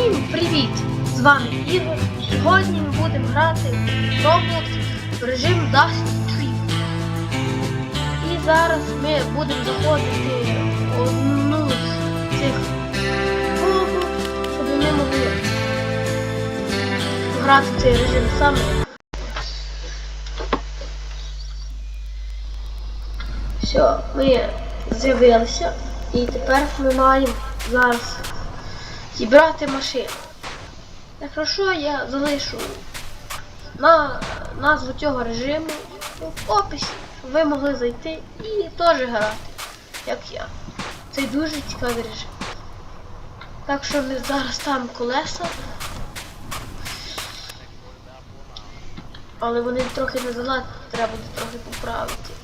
Всім привіт! З вами Ігор. Сьогодні ми будемо грати в Roblox в режим Dust Trip. І зараз ми будемо заходити в одну з цих комнат, щоб ми могли грати в цей режим саме. Все, ми з'явилися і тепер ми маємо зараз зібрати машину. Якщо що, я залишу на назву цього режиму в описі, щоб ви могли зайти і теж грати, як я. Це дуже цікавий режим. Так що зараз там колеса. Але вони трохи не залазять, треба буде трохи поправити.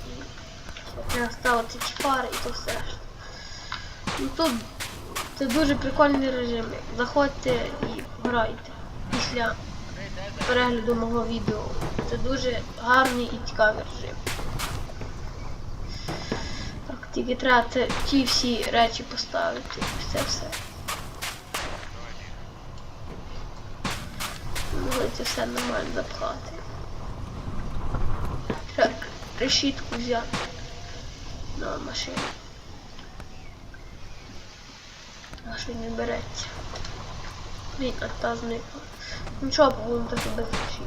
І треба ставити ці і то все. Ну тут це дуже прикольний режим. Заходьте і грайте після перегляду мого відео. Це дуже гарний і цікавий режим. Так, тільки треба ті всі речі поставити. Все все. Могли це все нормально запхати. Треба решітку взяти на машину. А не береться. А та зникла. Нічого, по-моєму, так без речі.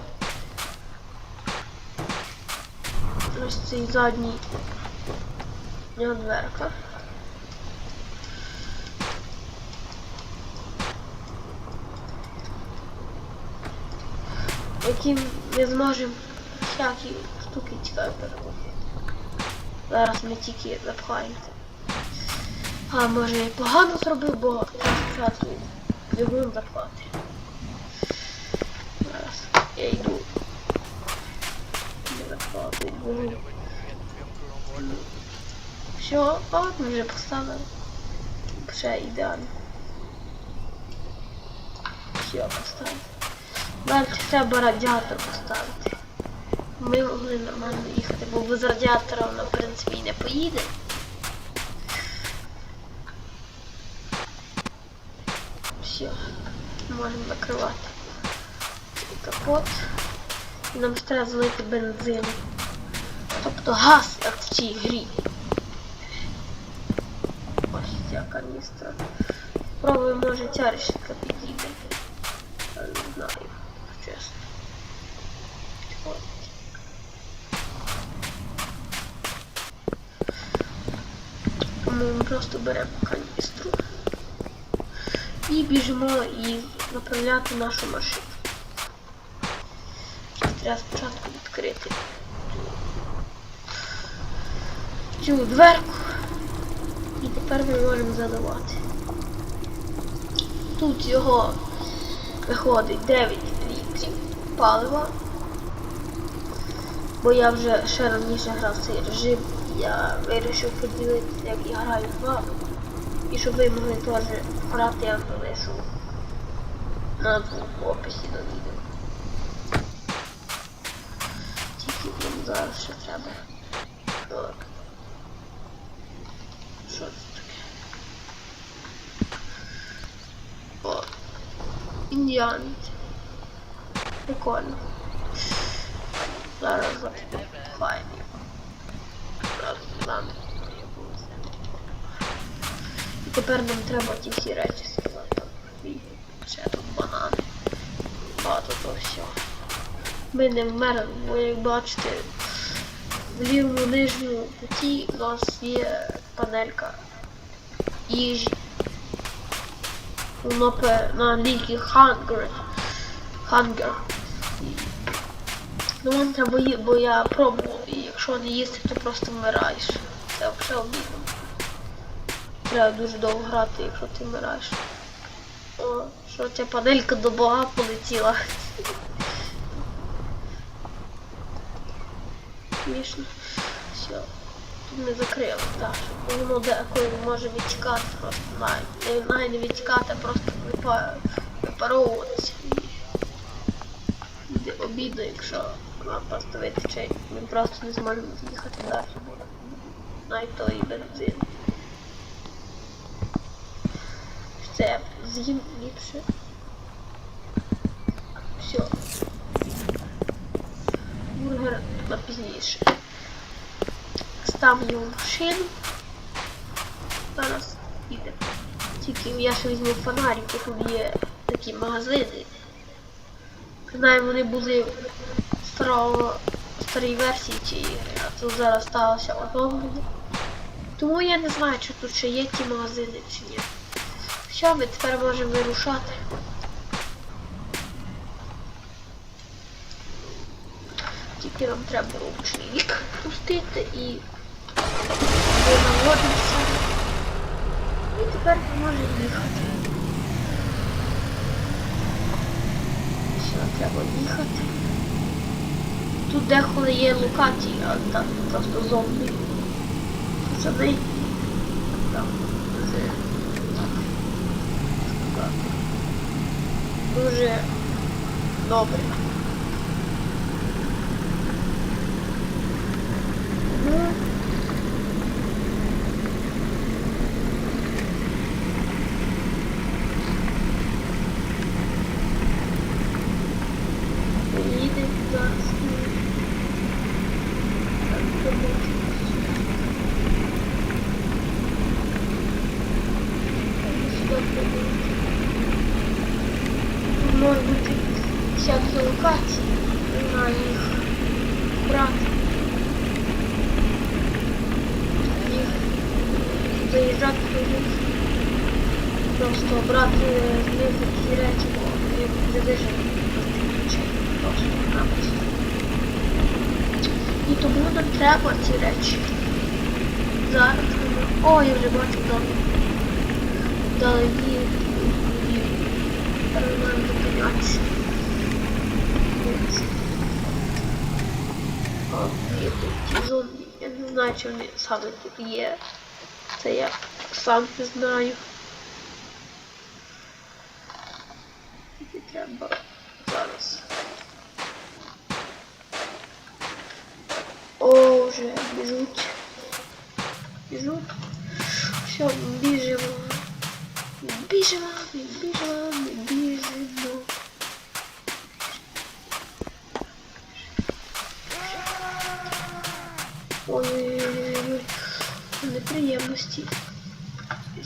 Ось цей задній нього дверка. Яким ми зможемо всякі штуки цікаві переробити. Зараз ми тільки запхаємо. А може я погано зробив, бо спочатку двигун заплати. Зараз я йду. Заплати двигун. Все, от ми вже поставили. Ще ідеально. Все, поставили. Далі треба радіатор поставити. Ми могли нормально їхати, бо без радіатора вона в принципі і не поїде. Все, можемо закривати цей капот. І нам ж треба бензин. Тобто газ, як в цій грі. Ось ця каністра. Спробую, може ця решітка підійде. Я не знаю, чесно. От. Тому ми просто беремо каністру і біжимо і направляти нашу машину. Треба спочатку відкрити цю дверку. І тепер ми можемо задавати. Тут його виходить 9 літрів палива. Бо я вже ще раніше грав цей режим, я вирішив поділитися, як я граю з вами. І щоб ви могли теж грати, я залишу назву в описі до відео. Тільки нам зараз ще треба. Так. Що це таке? О. Індіанець. Прикольно. Зараз запхаємо. Зараз нам. І тепер нам треба ті всі речі Ще тут банани. Багато то все. Ми не вмерли, бо як бачите, в лівому нижньому куті у нас є панелька їжі. Воно на англійській hunger. Hunger. Ну вам треба їсти, бо я пробував, і якщо не їсти, то просто вмираєш. Це взагалі обідно. Треба дуже довго грати, якщо ти вмираєш. О, що ця панелька до бога полетіла. Смішно. Все. Тут не закрили, так. Воно деколи може відтікати просто навіть. Навіть не відтікати, просто випа- випаровуватися. Буде обідно, якщо вона просто витече. Ми просто не зможемо з'їхати далі. Навіть то і бензин. Це з'їм ліпше Все. Бургер на пізніше. Ставлю машину. Зараз піде. Тільки я ще візьму фонарик, бо тут є такі магазини. Принаймні вони були старого, старій версії а тут зараз сталося оновлення. Тому я не знаю, чи тут ще є ті магазини чи ні. Все, ми тепер можемо вирушати. Тільки нам треба ручник пустити і ми. І тепер можемо їхати. Все, треба їхати. Тут деколи є локації, а так просто зомбі. Пацани. Там. Це. Так. сказати. Дуже добре. Ну, Їдемо зараз. Так, побачимо. Сюди прибути. Тут Можуть бути всякі локації. Не знаю їх брати. Їх заїжджати до них. Просто брати з них ці речі, бо вони не виживуть без тих речей. Просто напросто. І тому нам треба ці речі. Зараз. ми- О, я вже бачу дом. Далі маємо зупинятися. Є тут зомбі. Я не знаю, чи вони саме тут є. Це я сам не знаю. Тільки треба зараз. О, вже біжуть. Біжуть. Все, біжимо. Біжимо, біжимо, біжимо. Ой-ой-ой, неприємності.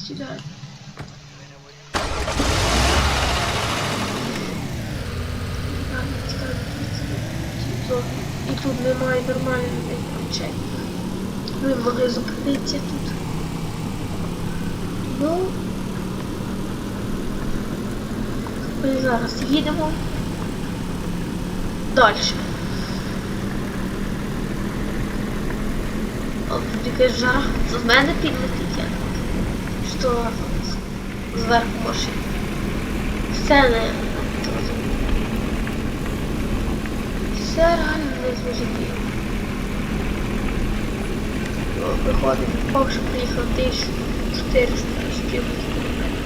Сюди. І тут немає нормальних речей. Ми могли зупинитися тут. Ну, ми зараз їдемо далі. О, тут якась жара. З мене підлетить, що зверху машини. Все не все реально не зрозуміло. Ну, Виходить, поки що приїхав 1400 з чимось кілометрів.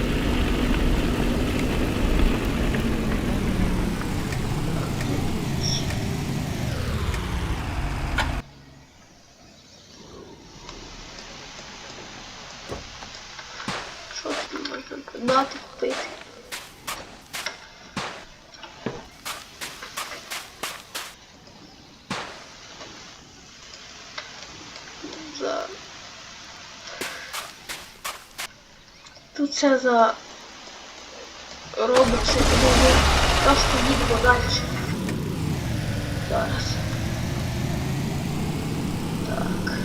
Що тут можна продати, купити? За... Тут це за робокси, тому ми просто їдемо далі. Зараз. Так.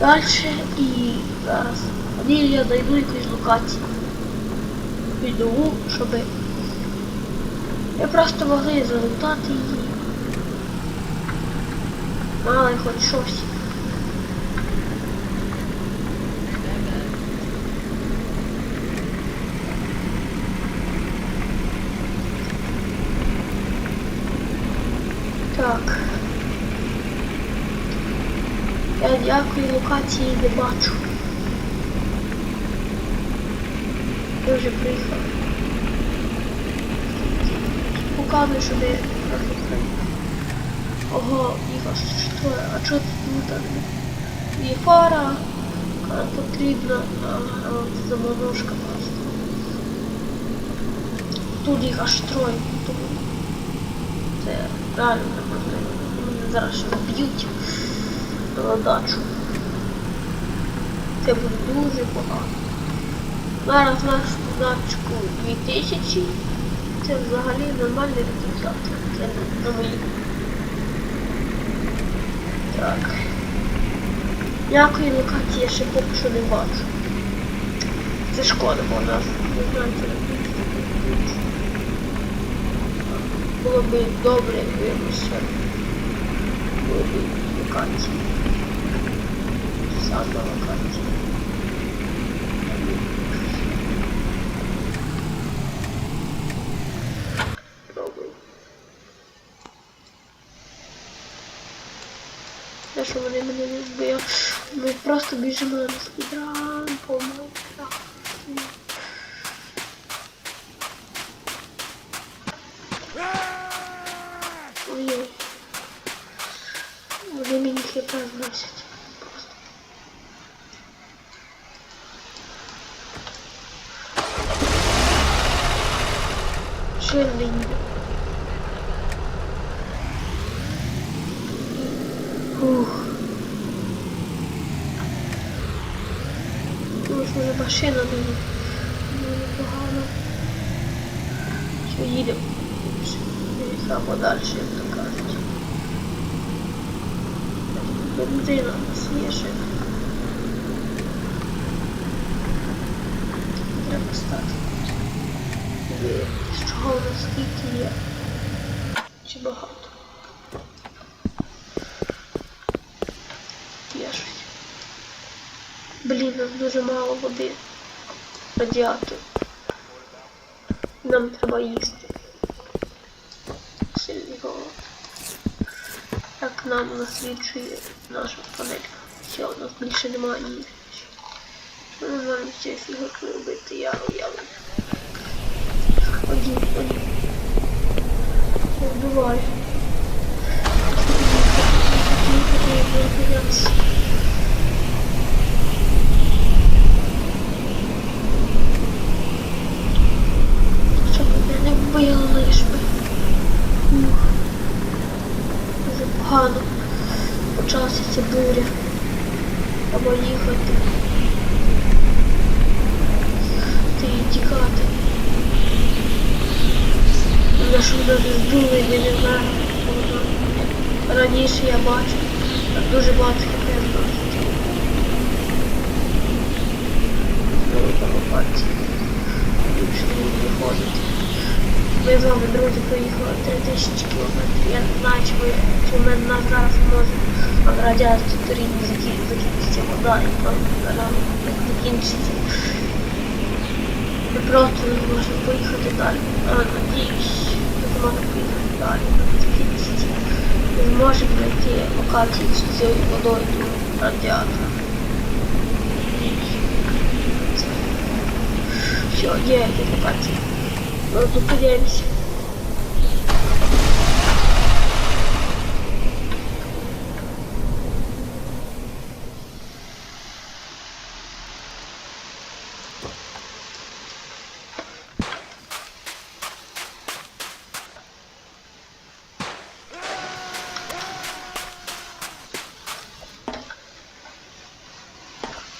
Далі і зараз. Тоді я знайду якусь локацію. Піду, щоб я просто могли залутати її. Мали хоч щось. Так. Я дякую локації не бачу. Я вже приїхав. Показую, що ми Ого, Ігор, що? А чого тут так? Є фара, яка потрібна, заморожка просто. тут їх аж троє. Це неможливо. Мене зараз вб'ють на дачу. Це буде дуже погано. Зараз наш датчику 2000. Це взагалі нормальний результат. Це на мої. Так. Ніякої локації я ще поки що не бачу. Це шкода, бо у нас не знаю, це було б добре, якби ще були локації. Саме локації. Що вони мене не збили. Ми просто біжимо на спідран по Майнкрафту. Ой-ой. Вони мені я не їду? Ух. Ось може машина мені. Дуже погано. Що їдемо? Їхав подальше, є ще. Треба стати. З чого у нас скільки є? Чи багато? Є. Блін, нам дуже мало води. Радіатор. Нам треба їсти. Нам насвічує наша панелька. Все, у нас більше немає. Що ми можемо з цієї фігурки робити? Я уявлю. Один, один. Я вбиваю. Щоб не вбили би. Ух. Дуже погано. Почалася ця буря. Треба їхати. Ти тікати. На мене здули, я не знаю. Раніше я бачив. Дуже багато зносить. Знову колопатися. Більше не виходить. Ми з вами, друзі, проїхали 3000 кілометрів. Я не знаю, чи мене нас зараз може в радіаторі закі- закінчиться вода і закінчиться. Ми просто не можемо поїхати далі. Надіюсь, ми зможемо поїхати далі. Ми зможемо знайти локацію з цією водою до радіатора. Все, є якісь локації. Ну, Зупиняємося.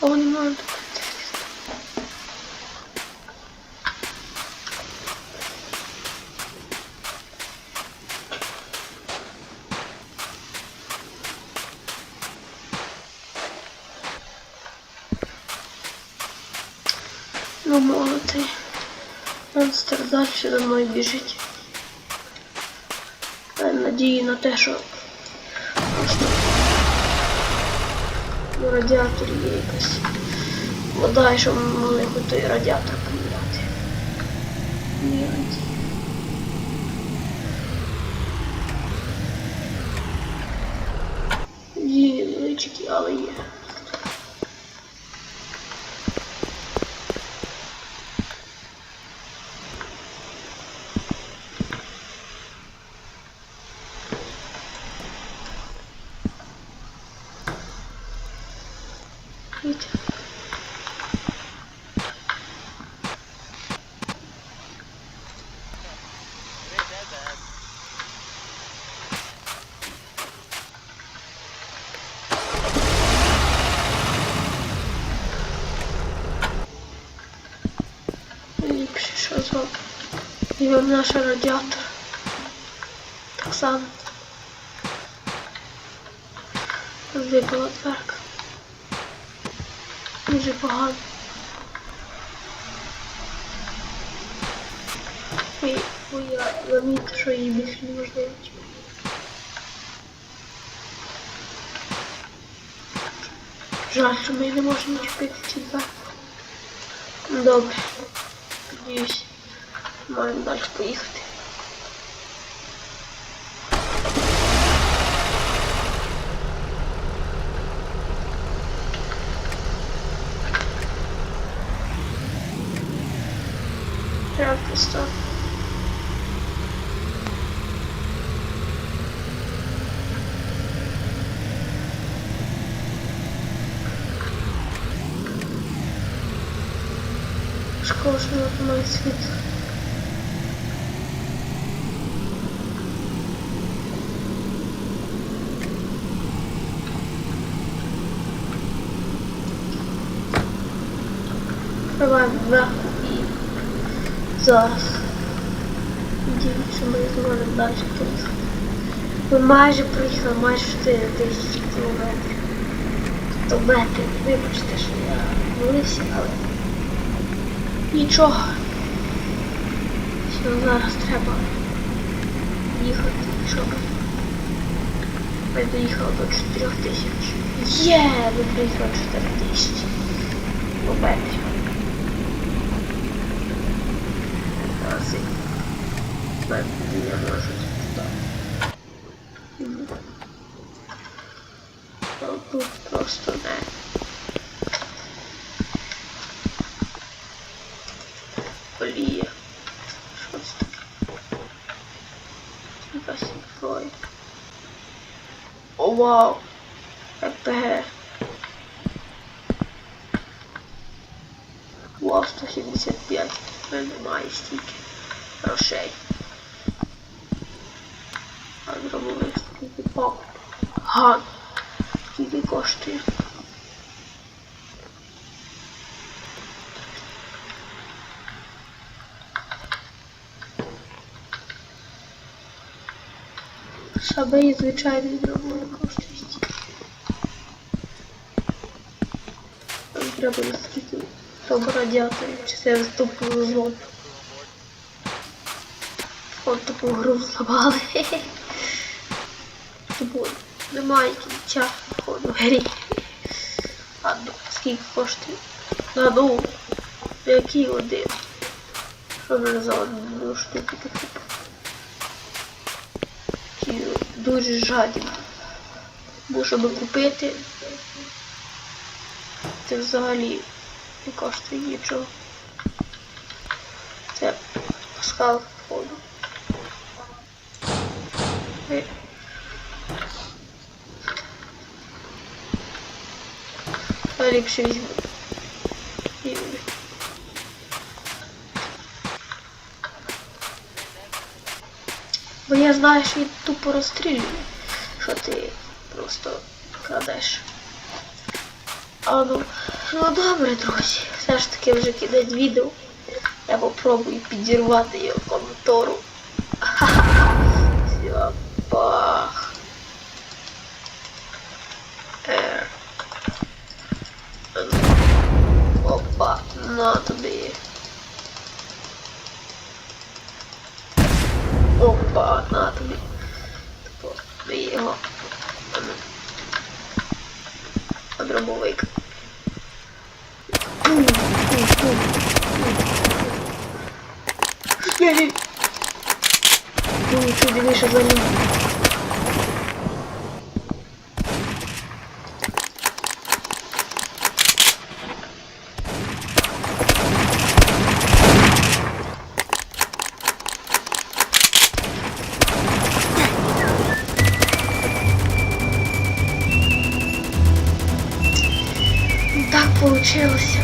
О, не можу. Ну, молодий. Монстр далі за мною біжить. Я надію на те, що просто у радіаторі є якась вода, і ми могли хоч той радіатор поміняти. Ні, раді. Є але є. Вітя. ліпше, що зробимо. І вам наш радіатор. Так само. Випала дверка. Дуже погано. Ой, я замітив, що її більше не можливо. Жаль, що ми не можемо чіпити ці дверки. Добре. Надіюсь, маємо далі поїхати. Треба просто. Школа, що вона Давай і зараз. Ми зможемо далі поїхати. Ми майже проїхали, майже 4 тисячі кілометрів. То метрів, вибачте, що я молився, але нічого. Що зараз треба їхати, щоб ми доїхали до 4 тисяч. Є, ми приїхали 4 тисячі. Побачимо. Зараз і я можу спитати. Тут просто не. Олія. Що це таке? Якась зброя. О, вау! РПГ. Вау, 175. У мене немає стільки грошей. А зробили скільки пак. Ган. Скільки коштує? Шабей, звичайно, зробили коштує Треба наскільки того радіаторів, чи це виступило злом. От таку гру зламали. Типу, немає кінця ходу грі. Ладно, скільки коштує? На ну, який один? Що вже за одну штуку таку? Такі дуже жадібні. Бо щоб купити, це взагалі не коштує нічого. Це паскал входу. Е. Ліпше візьму. Бо я знаю, що він тупо розстрілює, що ти просто крадеш. А ну, ну добре, друзі. Все ж таки вже кидать відео. Я попробую підірвати його контору. Опа, на тобі. Опа, на тобі. Типу, ми його. Дробовик. Ні-ні. Нічого дивіше за ним. Получилось.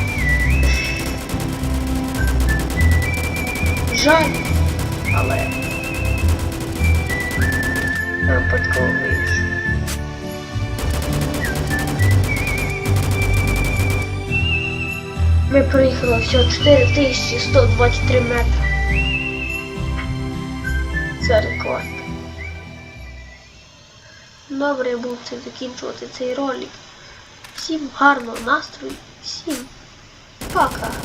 Жаль, але випадково вийшов. Ми проїхали всього 4123 метри. Це рекорд. Добре, я буду це закінчувати цей ролик. Всім гарного настрою, всім пока!